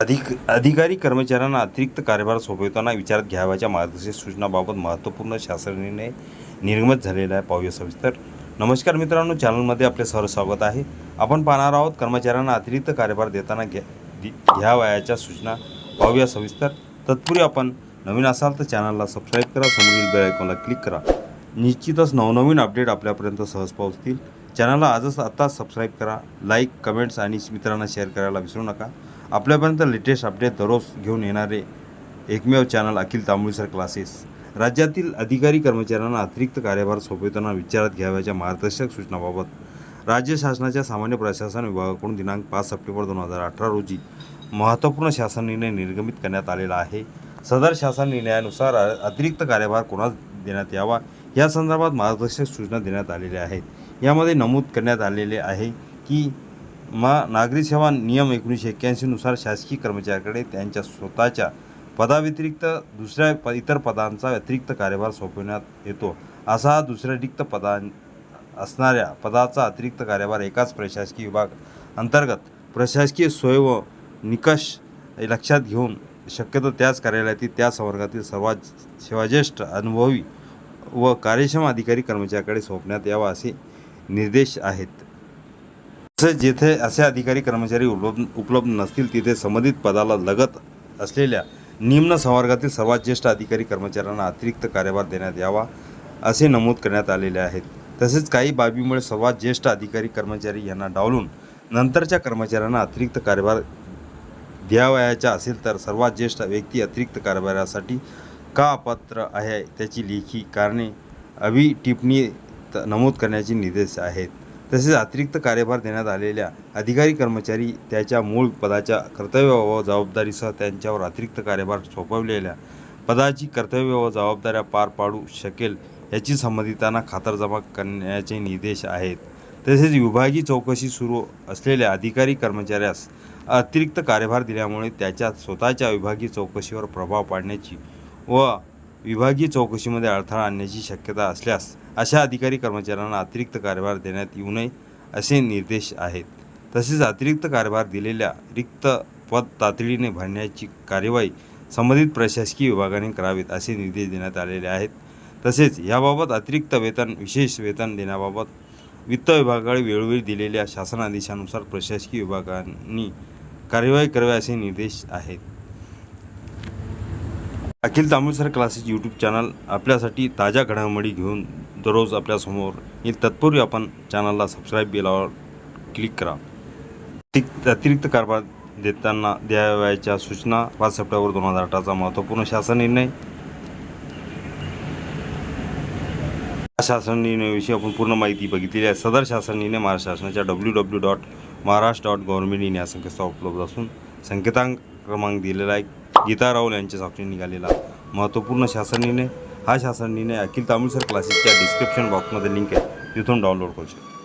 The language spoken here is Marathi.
अधिक अधिकारी कर्मचाऱ्यांना अतिरिक्त कार्यभार सोपवताना विचारात घ्यावाच्या मार्गदर्शक सूचनाबाबत महत्त्वपूर्ण शासन निर्णय निर्गमित झालेला आहे. पाहूया सविस्तर. नमस्कार मित्रांनो चॅनलमध्ये आपले सर स्वागत आहे. आपण पाहणार आहोत कर्मचाऱ्यांना अतिरिक्त कार्यभार देताना घ्या दि- घ्यावयाच्या सूचना. पाहूया सविस्तर. तत्पूर्वी आपण नवीन असाल तर चॅनलला सबस्क्राईब करा समोरील बेल आयकॉनला क्लिक करा. निश्चितच नवनवीन अपडेट आपल्यापर्यंत सहज पोहोचतील. चॅनलला आजच आत्ताच सबस्क्राईब करा लाईक कमेंट्स आणि मित्रांना शेअर करायला विसरू नका. आपल्यापर्यंत लेटेस्ट अपडेट दररोज घेऊन येणारे एकमेव चॅनल अखिल तांबुळसर क्लासेस. राज्यातील अधिकारी कर्मचाऱ्यांना अतिरिक्त कार्यभार सोपवताना विचारात घ्याव्याच्या मार्गदर्शक सूचनाबाबत राज्य शासनाच्या सामान्य प्रशासन विभागाकडून दिनांक पाच सप्टेंबर दोन हजार अठरा रोजी महत्त्वपूर्ण शासन निर्णय निर्गमित करण्यात आलेला आहे. सदर शासन निर्णयानुसार अतिरिक्त कार्यभार कोणास देण्यात यावा या संदर्भात मार्गदर्शक सूचना देण्यात आलेल्या आहेत. यामध्ये नमूद करण्यात आलेले आहे की मा नागरी सेवा नियम एकोणीसशे एक्क्याऐंशीनुसार शासकीय कर्मचाऱ्याकडे त्यांच्या स्वतःच्या पदाव्यतिरिक्त दुसऱ्या प इतर पदांचा अतिरिक्त कार्यभार सोपवण्यात येतो. असा हा दुसऱ्या रिक्त पदां असणाऱ्या पदाचा अतिरिक्त कार्यभार एकाच प्रशासकीय विभाग अंतर्गत प्रशासकीय सोय व निकष लक्षात घेऊन शक्यतो त्याच कार्यालयातील त्या संवर्गातील सर्वात सेवाज्येष्ठ अनुभवी व कार्यक्षम अधिकारी कर्मचाऱ्याकडे सोपण्यात यावा असे निर्देश आहेत. तसेच जेथे असे अधिकारी कर्मचारी उपलब्ध उपलब्ध नसतील तिथे संबंधित पदाला लगत असलेल्या निम्न संवर्गातील सर्वात ज्येष्ठ अधिकारी कर्मचाऱ्यांना अतिरिक्त कार्यभार देण्यात यावा असे नमूद करण्यात आलेले आहेत. तसेच काही बाबीमुळे सर्वात ज्येष्ठ अधिकारी कर्मचारी यांना डावलून नंतरच्या कर्मचाऱ्यांना अतिरिक्त कार्यभार द्यावयाचा असेल तर सर्वात ज्येष्ठ व्यक्ती अतिरिक्त कारभारासाठी का अपात्र आहे त्याची लेखी कारणे अभिटिपणी त- नमूद करण्याचे निर्देश आहेत. तसेच अतिरिक्त कार्यभार देण्यात आलेल्या अधिकारी कर्मचारी त्याच्या मूळ पदाच्या कर्तव्य व जबाबदारीसह त्यांच्यावर अतिरिक्त कार्यभार सोपवलेल्या पदाची कर्तव्य व जबाबदाऱ्या पार पाडू शकेल याची संबंधितांना खातरजमा करण्याचे निर्देश आहेत. तसेच विभागीय चौकशी सुरू असलेल्या अधिकारी कर्मचाऱ्यास अतिरिक्त कार्यभार दिल्यामुळे त्याच्या स्वतःच्या विभागीय चौकशीवर प्रभाव पाडण्याची व विभागीय चौकशीमध्ये अडथळा आणण्याची शक्यता असल्यास अशा अधिकारी कर्मचाऱ्यांना अतिरिक्त कार्यभार देण्यात येऊ नये असे निर्देश आहेत. तसेच अतिरिक्त कार्यभार दिलेल्या रिक्त पद तातडीने भरण्याची कार्यवाही संबंधित प्रशासकीय विभागाने करावीत असे निर्देश देण्यात आलेले आहेत. तसेच याबाबत अतिरिक्त वेतन विशेष वेतन देण्याबाबत वित्त विभागाकडे वेळोवेळी दिलेल्या शासन आदेशानुसार प्रशासकीय विभागांनी कार्यवाही करावी असे निर्देश आहेत. Akhil Tambusar classes YouTube channel आपल्यासाठी ताज्या घडामोडी घेऊन दररोज आपल्यासमोर येईल. तत्पूर्वी आपण चॅनलला सबस्क्राईब बेलावर क्लिक करा. अतिरिक्त अतिरिक्त कारभार देताना द्यावयाच्या सूचना पाच सप्टेंबर दोन हजार अठराचा महत्त्वपूर्ण शासन निर्णय. शासन निर्णयाविषयी आपण पूर्ण माहिती बघितलेली आहे. सदर शासन निर्णय महाराष्ट्र शासनाच्या W W dot Maharashtra dot government in या संकेतस्थळ उपलब्ध असून संकेतांक क्रमांक दिलेला आहे. गीता राहुल यांच्या साक्षीने निघालेला महत्त्वपूर्ण शासन निर्णय हा शासन निर्णय अखिल तामिळसर क्लासेसच्या डिस्क्रिप्शन बॉक्समध्ये लिंक आहे. तिथून डाउनलोड करू शकता.